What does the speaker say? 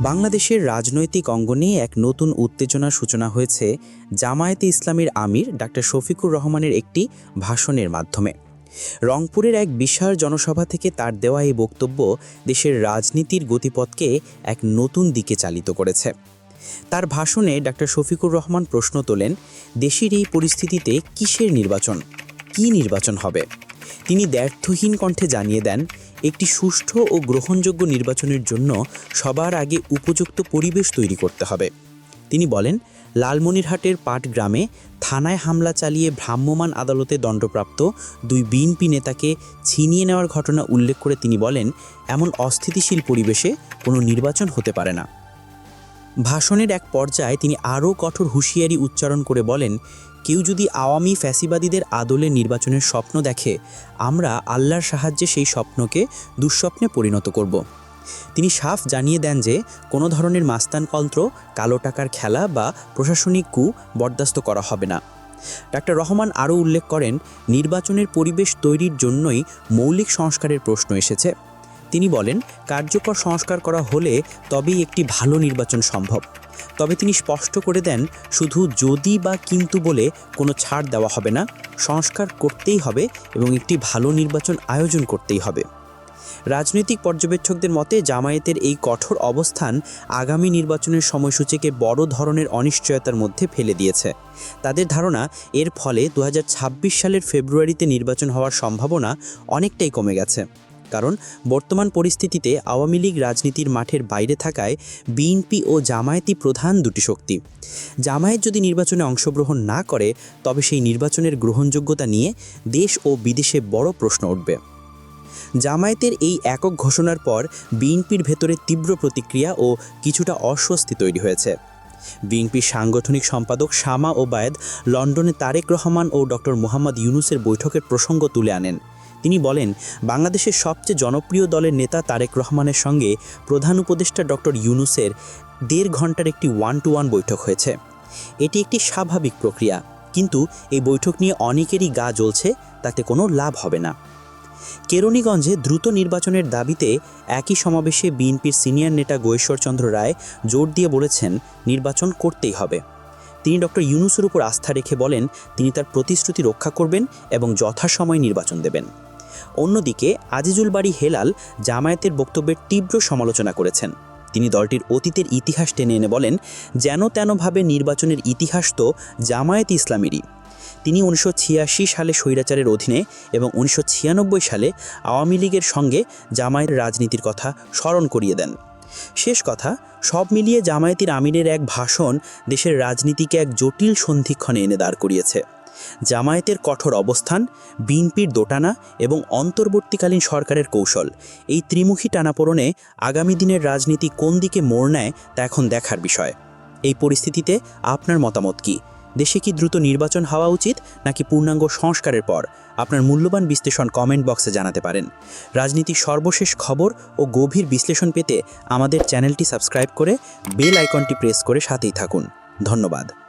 বাংলাদেশের রাজনৈতিক অঙ্গনে এক নতুন উত্তেজনার সূচনা হয়েছে জামায়াতে ইসলামীর আমির ডাক্তার শফিকুর রহমানের একটি ভাষণের মাধ্যমে। রংপুরের এক বিশাল জনসভা থেকে তার দেওয়া এই বক্তব্য দেশের রাজনীতির গতিপথকে এক নতুন দিকে চালিত করেছে। তার ভাষণে ডাক্তার শফিকুর রহমান প্রশ্ন তোলেন, দেশের এই পরিস্থিতিতে কিসের নির্বাচন? কী নির্বাচন হবে? তিনি দ্ব্যর্থহীন কণ্ঠে জানিয়ে দেন একটি সুষ্ঠু ও গ্রহণযোগ্য নির্বাচনের জন্য সবার আগে উপযুক্ত পরিবেশ তৈরি করতে হবে। তিনি বলেন, লালমনিরহাটের পাট গ্রামে থানায় হামলা চালিয়ে ভ্রাম্যমাণ আদালতে দণ্ডপ্রাপ্ত দুই বিএনপি নেতাকে ছিনিয়ে নেওয়ার ঘটনা উল্লেখ করে তিনি বলেন, এমন অস্থিতিশীল পরিবেশে কোনো নির্বাচন হতে পারে না। ভাষণের এক পর্যায়ে তিনি আরও কঠোর হুঁশিয়ারি উচ্চারণ করে বলেন কেউ যদি আওয়ামী ফ্যাসিবাদীদের আদলে নির্বাচনের স্বপ্ন দেখে, আমরা আল্লাহর সাহায্যে সেই স্বপ্নকে দুঃস্বপ্নে পরিণত করব। তিনি সাফ জানিয়ে দেন যে, কোনো ধরনের মাস্তানকন্ত্র কালো টাকার খেলা বা প্রশাসনিক কু বরদাস্ত করা হবে না। ডাক্তার রহমান আরও উল্লেখ করেন, নির্বাচনের পরিবেশ তৈরির জন্যই মৌলিক সংস্কারের প্রশ্ন এসেছে। তিনি বলেন, কার্যকর সংস্কার করা হলে তবেই একটি ভালো নির্বাচন সম্ভব। তবে তিনি স্পষ্ট করে দেন, শুধু যদি বা কিন্তু বলে কোনো ছাড় দেওয়া হবে না, সংস্কার করতেই হবে এবং একটি ভালো নির্বাচন আয়োজন করতেই হবে। রাজনৈতিক পর্যবেক্ষকদের মতে, জামায়াতের এই কঠোর অবস্থান আগামী নির্বাচনের সময়সূচিকে বড় ধরনের অনিশ্চয়তার মধ্যে ফেলে দিয়েছে। তাদের ধারণা, এর ফলে দু হাজার ছাব্বিশ সালের ফেব্রুয়ারিতে নির্বাচন হওয়ার সম্ভাবনা অনেকটাই কমে গেছে। কারণ বর্তমান পরিস্থিতিতে আওয়ামী লীগ রাজনীতির মাঠের বাইরে থাকায় বিএনপি ও জামায়াতি প্রধান দুটি শক্তি। জামায়াত যদি নির্বাচনে অংশগ্রহণ না করে, তবে সেই নির্বাচনের গ্রহণযোগ্যতা নিয়ে দেশ ও বিদেশে বড় প্রশ্ন উঠবে। জামায়াতের এই একক ঘোষণার পর বিএনপির ভেতরে তীব্র প্রতিক্রিয়া ও কিছুটা অস্বস্তি তৈরি হয়েছে। বিএনপির সাংগঠনিক সম্পাদক শামা ওবায়দ লন্ডনে তারেক রহমান ও ডক্টর মোহাম্মদ ইউনুসের বৈঠকের প্রসঙ্গ তুলে আনেন। তিনি বলেন, বাংলাদেশের সবচেয়ে জনপ্রিয় দলের নেতা তারেক রহমানের সঙ্গে প্রধান উপদেষ্টা ডক্টর ইউনুসের দেড় ঘণ্টার একটি ওয়ান টু ওয়ান বৈঠক হয়েছে। এটি একটি স্বাভাবিক প্রক্রিয়া, কিন্তু এই বৈঠক নিয়ে অনেকেরই গা জ্বলছে, তাতে কোনো লাভ হবে না। কেরণীগঞ্জে দ্রুত নির্বাচনের দাবিতে একই সমাবেশে বিএনপির সিনিয়র নেতা গৈশ্বরচন্দ্র রায় জোর দিয়ে বলেছেন, নির্বাচন করতেই হবে। তিনি ডক্টর ইউনুসের উপর আস্থা রেখে বলেন, তিনি তার প্রতিশ্রুতি রক্ষা করবেন এবং যথাসময়ে নির্বাচন দেবেন। অন্যদিকে আজিজুল বাড়ি হেলাল জামায়াতের বক্তব্যের তীব্র সমালোচনা করেছেন। তিনি দলটির অতীতের ইতিহাস টেনে এনে বলেন, যেন তেনভাবে নির্বাচনের ইতিহাস তো জামায়াত ইসলামেরই। তিনি উনিশশো ছিয়াশি সালে স্বৈরাচারের অধীনে এবং উনিশশো ছিয়ানব্বই সালে আওয়ামী লীগের সঙ্গে জামায়াতের রাজনীতির কথা স্মরণ করিয়ে দেন। শেষ কথা, সব মিলিয়ে জামায়াতির আমিরের এক ভাষণ দেশের রাজনীতিকে এক জটিল সন্ধিক্ষণে এনে দাঁড় করিয়েছে। জামায়াতের কঠোর অবস্থান, বিএনপির দোটানা এবং অন্তর্বর্তীকালীন সরকারের কৌশল। এই ত্রিমুখী টানাপোড়নে আগামী দিনের রাজনীতি কোন দিকে মোড় নেয় তা এখন দেখার বিষয়। এই পরিস্থিতিতে আপনার মতামত কী? দেশে কি দ্রুত নির্বাচন হওয়া উচিত নাকি পূর্ণাঙ্গ সংস্কারের পর? আপনার মূল্যবান বিশ্লেষণ কমেন্ট বক্সে জানাতে পারেন। রাজনীতির সর্বশেষ খবর ও গভীর বিশ্লেষণ পেতে আমাদের চ্যানেলটি সাবস্ক্রাইব করে বেল আইকনটি প্রেস করে সাথেই থাকুন। ধন্যবাদ।